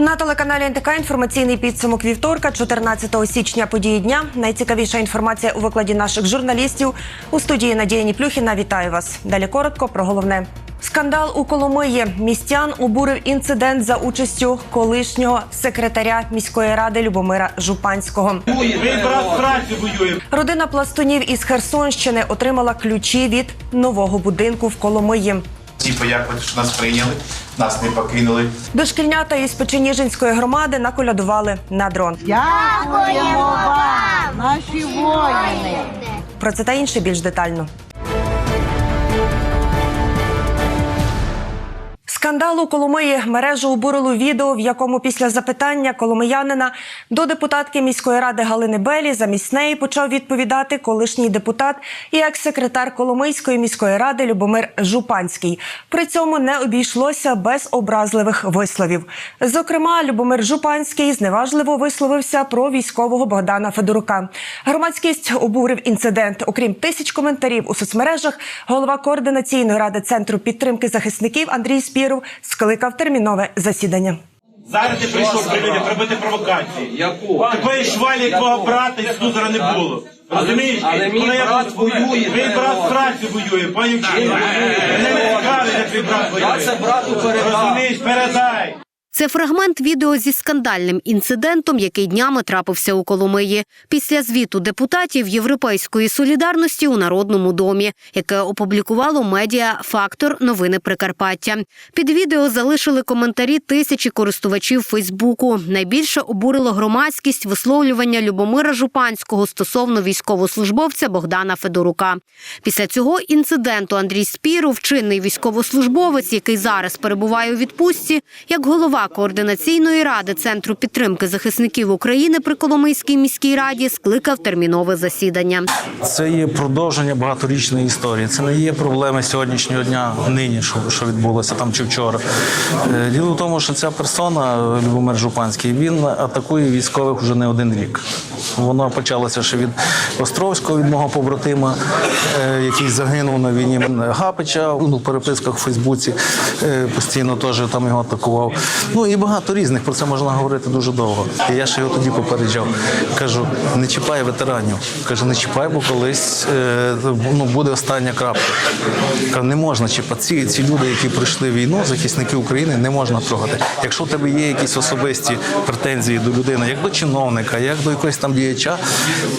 На телеканалі НТК інформаційний підсумок вівторка, 14 січня. Події дня. Найцікавіша інформація у викладі наших журналістів у студії Надія Ніплюхіна. Вітаю вас. Далі коротко про головне. Скандал у Коломиї. Містян обурив інцидент за участю колишнього секретаря міської ради Любомира Жупанського. Родина пластунів із Херсонщини отримала ключі від нового будинку в Коломиї. Подякувати, що нас прийняли, нас не покинули. Дошкільнята із Печеніжинської громади наколядували на дрон. Дякуємо вам, наші воїни. Про це та інше більш детально. Скандал у Коломиї мережу обурило відео, в якому після запитання коломиянина до депутатки міської ради Галини Белі замість неї почав відповідати колишній депутат і екс-секретар Коломийської міської ради Любомир Жупанський. При цьому не обійшлося без образливих висловів. Зокрема, Любомир Жупанський зневажливо висловився про військового Богдана Федорука. Громадськість обурив інцидент. Окрім тисяч коментарів у соцмережах, голова координаційної ради центру підтримки захисників Андрій Спіров скликав термінове засідання. Зараз ти прийшов прибити, пробити провокації. Яку? Такої швалі, як твого брата, і Сузера не було. Розумієш? але мій брат воює. Мій брат з праці воює, пані чи? Мене не цікавить, як твій брат Я це воює. брату передав. Розумієш, передай. Це фрагмент відео зі скандальним інцидентом, який днями трапився у Коломиї після звіту депутатів Європейської солідарності у Народному домі, яке опублікувало медіа Фактор новини Прикарпаття. Під відео залишили коментарі тисячі користувачів Фейсбуку. Найбільше обурило громадськість висловлювання Любомира Жупанського стосовно військовослужбовця Богдана Федорука. Після цього інциденту Андрій Спіров, чинний військовослужбовець, який зараз перебуває у відпустці, як голова координаційної ради Центру підтримки захисників України при Коломийській міській раді, скликав термінове засідання. Це є продовження багаторічної історії. Це не є проблеми сьогоднішнього дня, нині, що, відбулося там чи вчора. Е, Діло в тому, що ця персона, Любомир Жупанський, він атакує військових вже не один рік. Воно почалося ще від Островського, від мого побратима, е, який загинув на війні Гапича у переписках в Фейсбуці. е, Постійно теж там його атакував. Ну і багато різних, про це можна говорити дуже довго. І я ще його тоді попереджав. Кажу, не чіпай ветеранів. Кажу, не чіпай, бо колись е, ну, буде остання крапка. Кажу, не можна чіпати. Ці, ці люди, які пройшли війну, захисники України, не можна трогати. Якщо в тебе є якісь особисті претензії до людини, як до чиновника, як до якогось там діяча,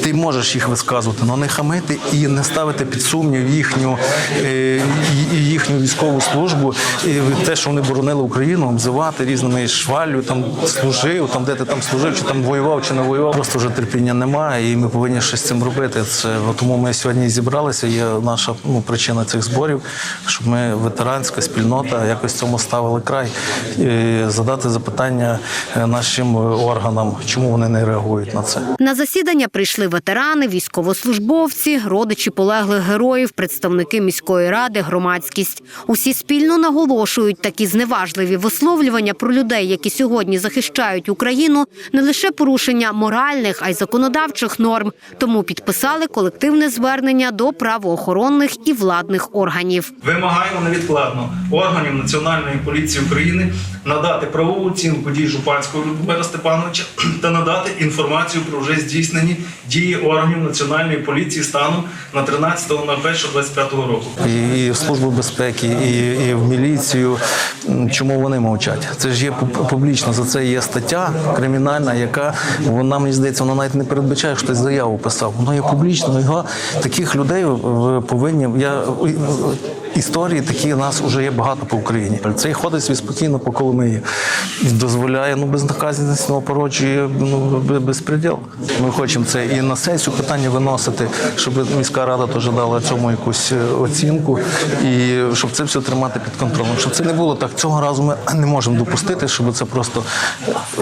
ти можеш їх висказувати, але не хамити і не ставити під сумнів їхню, е, їхню військову службу, і те, що вони боронили Україну, обзивати різними швалю, там служив, там де ти там служив, чи там воював, чи не воював. Просто вже терпіння немає, і ми повинні щось з цим робити. Це тому ми сьогодні зібралися. Є наша ну, причина цих зборів, щоб ми ветеранська спільнота якось цьому ставили край, і задати запитання е, нашим органам, чому вони не реагують на це. На засідання прийшли ветерани, військовослужбовці, родичі полеглих героїв, представники міської ради, громадськість. Усі спільно наголошують такі зневажливі висловлювання про людей, які сьогодні захищають Україну, не лише порушення моральних, а й законодавчих норм. Тому підписали колективне звернення до правоохоронних і владних органів. Вимагаємо невідкладно органів Національної поліції України надати правову оцінку дій Жупанського Любомира Степановича та надати інформацію про вже здійснені дії органів Національної поліції станом на 13.01.25 року. І, і в службу безпеки, і, і в міліцію. Чому вони мовчать? Це ж є пуб- публічно. За це є стаття кримінальна, яка вона мені здається, вона навіть не передбачає, що хтось заяву писав. Воно є публічно. Його таких людей ви повинні. Я історії такі у нас вже є багато по Україні. Цей ходить собі спокійно по Коломиї. Дозволяє ну безнаказаність ну, породжує ну безпреділ. Ми хочемо це і на сесію питання виносити, щоб міська рада теж дала цьому якусь е, оцінку, і щоб це все тримати під контролем. Щоб це не було так. Цього разу ми не можемо допустити, щоб це просто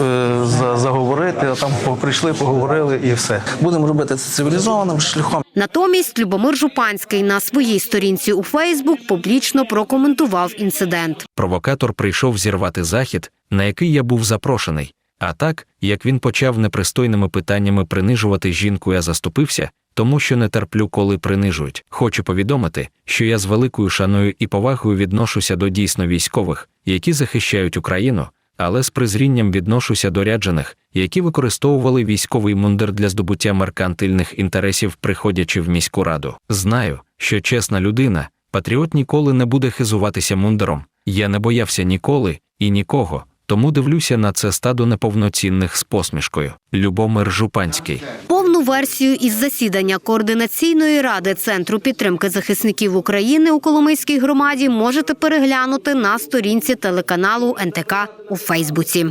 е, заговорити, а там прийшли, поговорили і все. Будемо робити це цивілізованим шляхом. Натомість Любомир Жупанський на своїй сторінці у Фейсбук публічно прокоментував інцидент. Провокатор прийшов зірвати захід, на який я був запрошений. А так, як він почав непристойними питаннями принижувати жінку, я заступився, тому що не терплю, коли принижують. Хочу повідомити, що я з великою шаною і повагою відношуся до дійсно військових, які захищають Україну, але з презрінням відношуся до ряджених, які використовували військовий мундир для здобуття меркантильних інтересів, приходячи в міську раду. Знаю, що чесна людина, патріот ніколи не буде хизуватися мундиром. Я не боявся ніколи і нікого, тому дивлюся на це стадо неповноцінних з посмішкою. Любомир Жупанський. Версію із засідання координаційної ради Центру підтримки захисників України у Коломийській громаді можете переглянути на сторінці телеканалу НТК у Фейсбуці.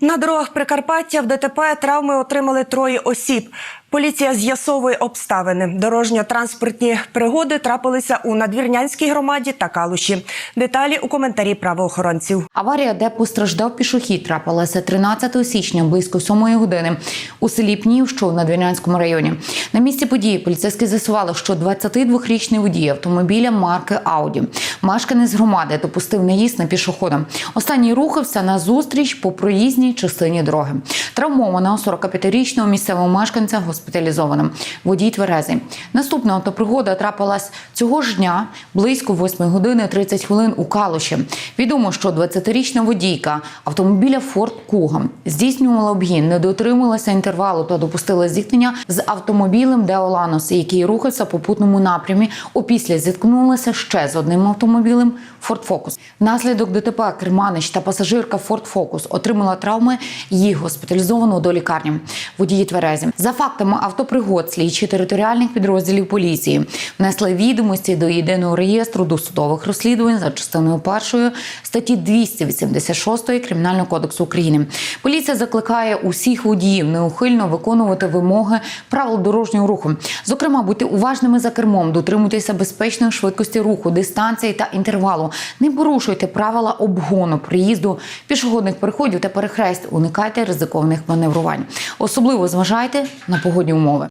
На дорогах Прикарпаття в ДТП травми отримали троє осіб. Поліція з'ясовує обставини. Дорожньо-транспортні пригоди трапилися у надвірнянській громаді та Калуші. Деталі у коментарі правоохоронців. Аварія, де постраждав пішохід, трапилася 13 січня близько 7 години у селі Пнів, що в Надвірнянському районі. На місці події поліцейські з'ясували, що 22-річний водій автомобіля марки Ауді, мешканець громади, допустив наїзд на пішохода. Останній рухався на зустріч по проїзній частині дороги. Травмованого 45-річного місцевого мешканця госпіталізовано. Водій тверезий. Наступна автопригода трапилась цього ж дня близько 8 години 30 хвилин у Калуші. Відомо, що 20-річна водійка автомобіля Форд Куга здійснювала обгін, не дотрималася інтервалу та допустила зіткнення з автомобілем Деоланос, який рухався по путному напрямі. Опісля зіткнулася ще з одним автомобілем Форд Фокус. Внаслідок ДТП Керманич та пасажирка Форд Фокус отримала травми. Їх госпіталізовано до лікарні. Водії тверезі. За фактами автопригод слідчі територіальних підрозділів поліції внесли відомості до єдиного реєстру досудових розслідувань за частиною першої статті 286 Кримінального кодексу України. Поліція закликає усіх водіїв неухильно виконувати вимоги правил дорожнього руху. Зокрема, будьте уважними за кермом, дотримуйтеся безпечної швидкості руху, дистанції та інтервалу. Не порушуйте правила обгону, приїзду пішохідних переходів та перехрест. Уникайте ризикованих маневрувань. Особливо зважайте на погодні умови.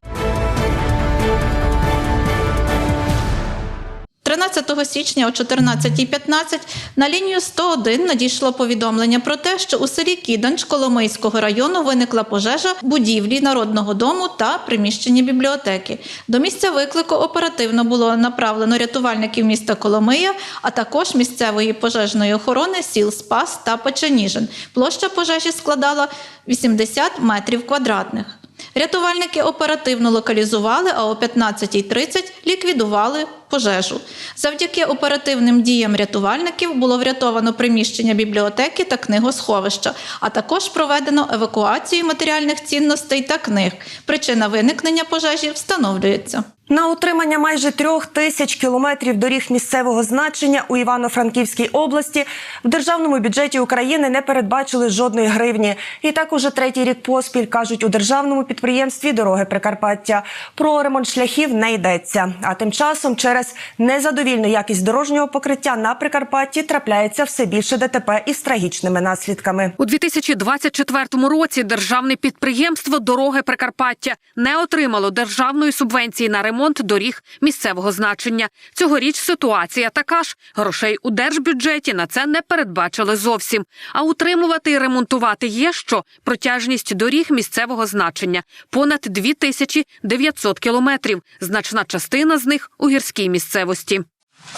13 січня о 14.15 на лінію 101 надійшло повідомлення про те, що у селі Кіданч Коломийського району виникла пожежа будівлі Народного дому та приміщення бібліотеки. До місця виклику оперативно було направлено рятувальників міста Коломия, а також місцевої пожежної охорони сіл Спас та Печеніжин. Площа пожежі складала 80 метрів квадратних. Рятувальники оперативно локалізували, а о 15.30 ліквідували пожежу. Завдяки оперативним діям рятувальників було врятовано приміщення бібліотеки та книгосховища, а також проведено евакуацію матеріальних цінностей та книг. Причина виникнення пожежі встановлюється. На утримання майже трьох тисяч кілометрів доріг місцевого значення у Івано-Франківській області в державному бюджеті України не передбачили жодної гривні. І так уже третій рік поспіль кажуть у державному підприємстві дороги Прикарпаття. Про ремонт шляхів не йдеться. А тим часом через незадовільну якість дорожнього покриття на Прикарпатті трапляється все більше ДТП із трагічними наслідками. У 2024 році державне підприємство Дороги Прикарпаття не отримало державної субвенції на ремонт доріг місцевого значення. Цьогоріч ситуація така ж. Грошей у держбюджеті на це не передбачили зовсім. А утримувати і ремонтувати є що протяжність доріг місцевого значення понад 2900 кілометрів. Значна частина з них у гірській місцевості.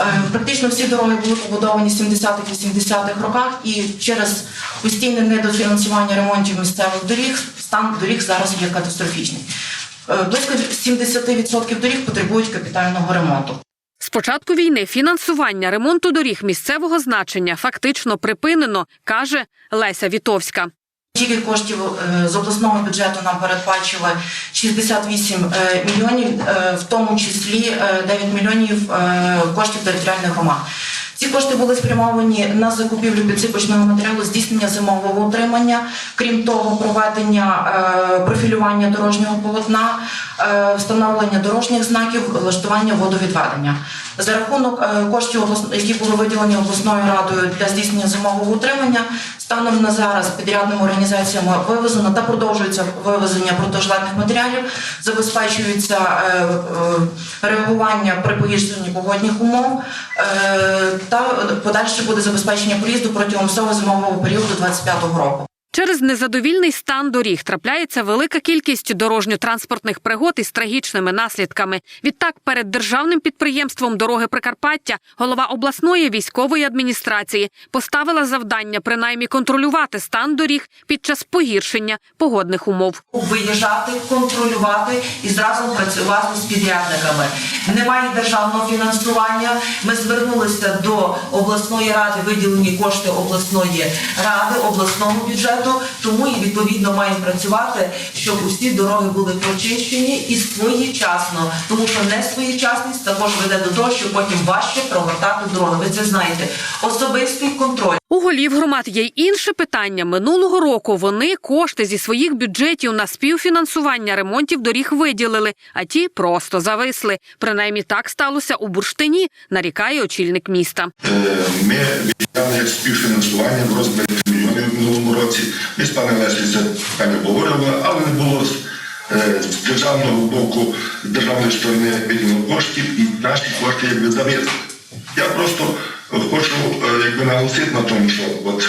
Е, Практично всі дороги були побудовані в 70-80-х роках, і через постійне недофінансування ремонтів місцевих доріг стан доріг зараз є катастрофічний. Е, Близько 70% доріг потребують капітального ремонту. З початку війни фінансування ремонту доріг місцевого значення фактично припинено, каже Леся Вітовська. Тільки коштів е, з обласного бюджету нам передбачили 68 е, мільйонів, в тому числі е, 9 мільйонів коштів територіальних громад. Ці кошти були спрямовані на закупівлю підсипочного матеріалу, здійснення зимового утримання, крім того, проведення е, профілювання дорожнього полотна, е, встановлення дорожніх знаків, влаштування водовідведення. За рахунок е, коштів, які були виділені обласною радою для здійснення зимового утримання, станом на зараз підрядними організаціями вивезено та продовжується вивезення протижлетних матеріалів, забезпечується е, е, реагування при погіршенні погодних умов та подальше буде забезпечення проїзду протягом всього зимового періоду 2025 року. Через незадовільний стан доріг трапляється велика кількість дорожньо-транспортних пригод із трагічними наслідками. Відтак, перед державним підприємством дороги Прикарпаття голова обласної військової адміністрації поставила завдання принаймні контролювати стан доріг під час погіршення погодних умов. Виїжджати, контролювати і зразу працювати з підрядниками. Немає державного фінансування. Ми звернулися до обласної ради, виділені кошти обласної ради, обласного бюджету, тому і відповідно маємо працювати, щоб усі дороги були прочищені і своєчасно, тому що несвоєчасність також веде до того, що потім важче прогортати дороги. Ви це знаєте. Особистий контроль. У голів громад є й інше питання. Минулого року вони кошти зі своїх бюджетів на співфінансування ремонтів доріг виділили, а ті просто зависли. Принаймні так сталося у бурштині, нарікає очільник міста. Е, Ми віддали співфінансування в розмірі мільйонів в минулому році. Ми з паном Леслі це питання обговорювали, але не було е, з державного боку, з державної сторони виділено коштів і наші кошти якби зависли. Я просто хочу е, якби наголосити на тому, що от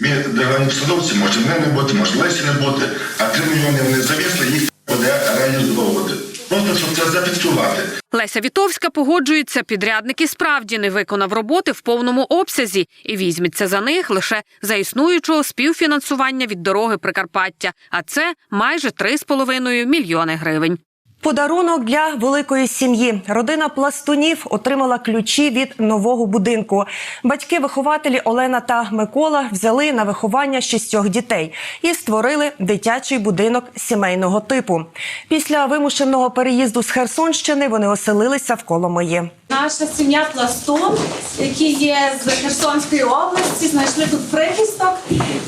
ми державні посадовці, може мене не бути, може Лесі не бути, а 3 мільйони вони зависли, їх буде реалізовувати. Просто щоб це зафіксувати. Леся Вітовська погоджується, підрядник і справді не виконав роботи в повному обсязі і візьметься за них лише за існуючого співфінансування від дороги Прикарпаття, а це майже 3,5 мільйони гривень. Подарунок для великої сім'ї. Родина пластунів отримала ключі від нового будинку. Батьки-вихователі Олена та Микола взяли на виховання шістьох дітей і створили дитячий будинок сімейного типу. Після вимушеного переїзду з Херсонщини вони оселилися в Коломиї. Наша сім'я Пластун, які є з Херсонської області, знайшли тут прихисток,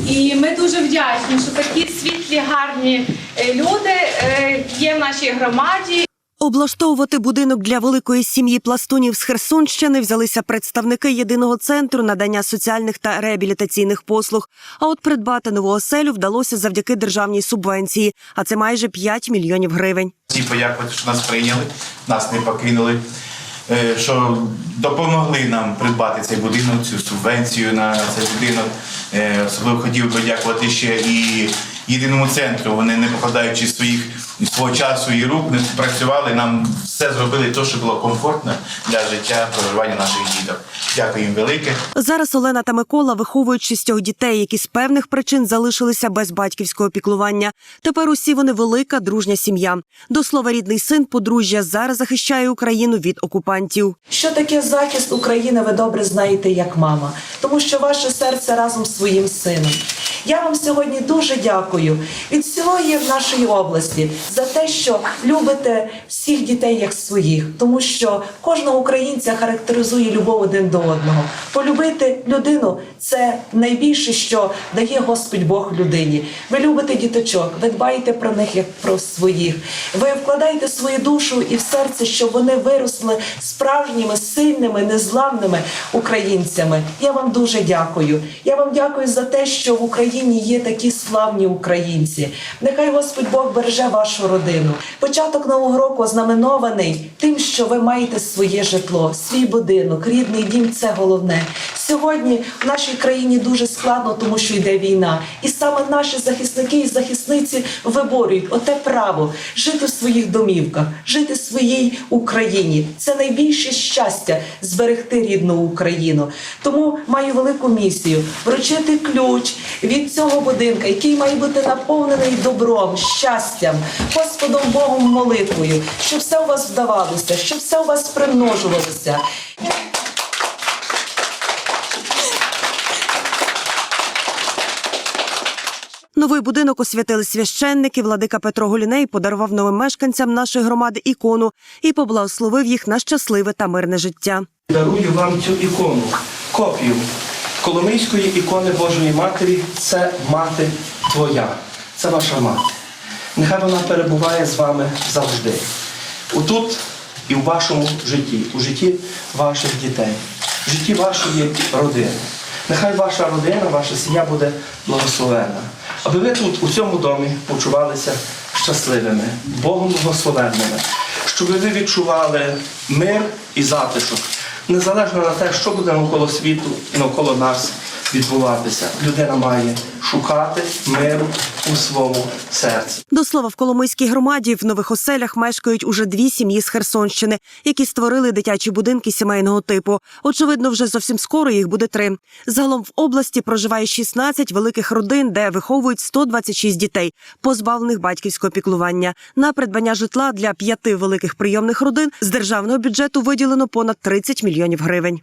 і ми дуже вдячні, що такі світлі, гарні е, люди е, є в нашій громаді. Облаштовувати будинок для великої сім'ї пластунів з Херсонщини взялися представники єдиного центру надання соціальних та реабілітаційних послуг. А от придбати нову оселю вдалося завдяки державній субвенції, а це майже 5 мільйонів гривень. Всі подякувати, що нас прийняли, нас не покинули, що допомогли нам придбати цей будинок, цю субвенцію на цей будинок. Е, Особливо хотів би дякувати ще і єдиному центру. Вони не покладаючи своїх свого часу і рук, не працювали. Нам все зробили те, що було комфортно для життя проживання наших діток. Дякую їм велике. Зараз Олена та Микола виховують шістьох дітей, які з певних причин залишилися без батьківського піклування. Тепер усі вони велика дружня сім'я. До слова, рідний син подружжя зараз захищає Україну від окупантів. Що таке захист України, ви добре знаєте, як мама, тому що ваше серце разом з своїм сином. Я вам сьогодні дуже дякую від всієї нашої області за те, що любите всіх дітей як своїх, тому що кожного українця характеризує любов один до одного. Полюбити людину це найбільше, що дає Господь Бог людині. Ви любите діточок, ви дбаєте про них як про своїх. Ви вкладаєте свою душу і в серце, щоб вони виросли справжніми, сильними, незламними українцями. Я вам дуже дякую. Я вам дякую за те, що в Україні є такі славні українці. Нехай Господь Бог береже вашу родину. Початок нового року ознаменований тим, що ви маєте своє житло, свій будинок, рідний дім це головне. Сьогодні в нашій країні дуже складно, тому що йде війна, і саме наші захисники і захисниці виборюють оте право жити в своїх домівках, жити в своїй Україні. Це найбільше щастя зберегти рідну Україну. Тому маю велику місію вручити ключ від цього будинка, який має бути наповнений добром, щастям, Господом Богом молитвою, щоб все у вас вдавалося, щоб все у вас примножувалося. Новий будинок освятили священники. Владика Петро Голіней подарував новим мешканцям нашої громади ікону і поблагословив їх на щасливе та мирне життя. Дарую вам цю ікону, копію Коломийської ікони Божої Матері. Це мати твоя, це ваша мати. Нехай вона перебуває з вами завжди. Отут і в вашому житті, у житті ваших дітей, в житті вашої родини. Нехай ваша родина, ваша сім'я буде благословена. Аби ви тут, у цьому домі, почувалися щасливими, Богом благословенними, щоб ви відчували мир і затишок, незалежно на те, що буде навколо світу і навколо нас відбуватися. Людина має шукати миру у своєму серці. До слова, в Коломийській громаді в нових оселях мешкають уже дві сім'ї з Херсонщини, які створили дитячі будинки сімейного типу. Очевидно, вже зовсім скоро їх буде три. Загалом в області проживає 16 великих родин, де виховують 126 дітей, позбавлених батьківського піклування. На придбання житла для п'яти великих прийомних родин з державного бюджету виділено понад 30 мільйонів гривень.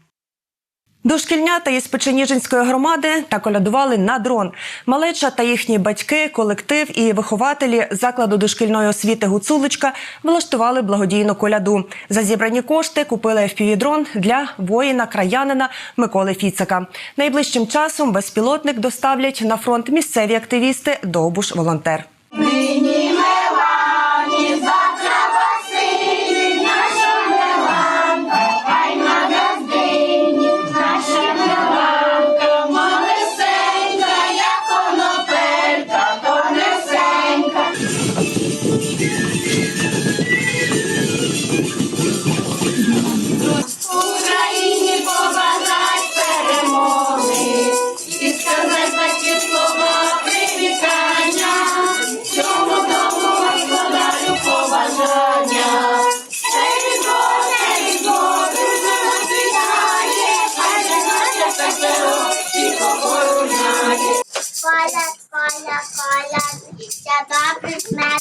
Дошкільнята із Печеніжинської громади та колядували на дрон. Малеча та їхні батьки, колектив і вихователі закладу дошкільної освіти Гуцуличка влаштували благодійну коляду. За зібрані кошти купили FPV-дрон для воїна-краянина Миколи Фіцика. Найближчим часом безпілотник доставлять на фронт місцеві активісти Довбуш волонтер.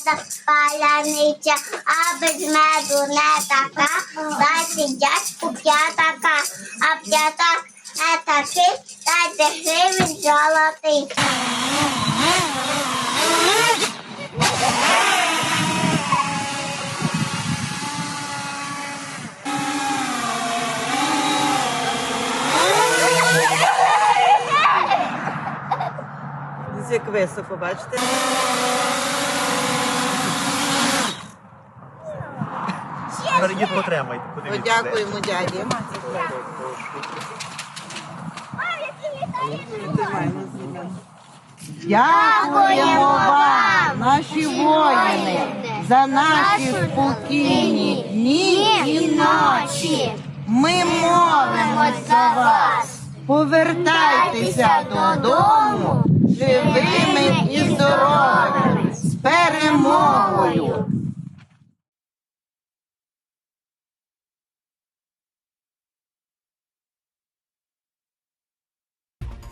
Без паляниця, а без меду не така. Дайте дядьку п'ятака, а п'ятак не такий, дайте гривень золотий. Як високо, бачите? Подякуємо дяді. Дякуємо вам, наші воїни, за наші спокійні дні і ночі. Ми молимось за вас. Повертайтеся додому живими і здоровими з перемогою.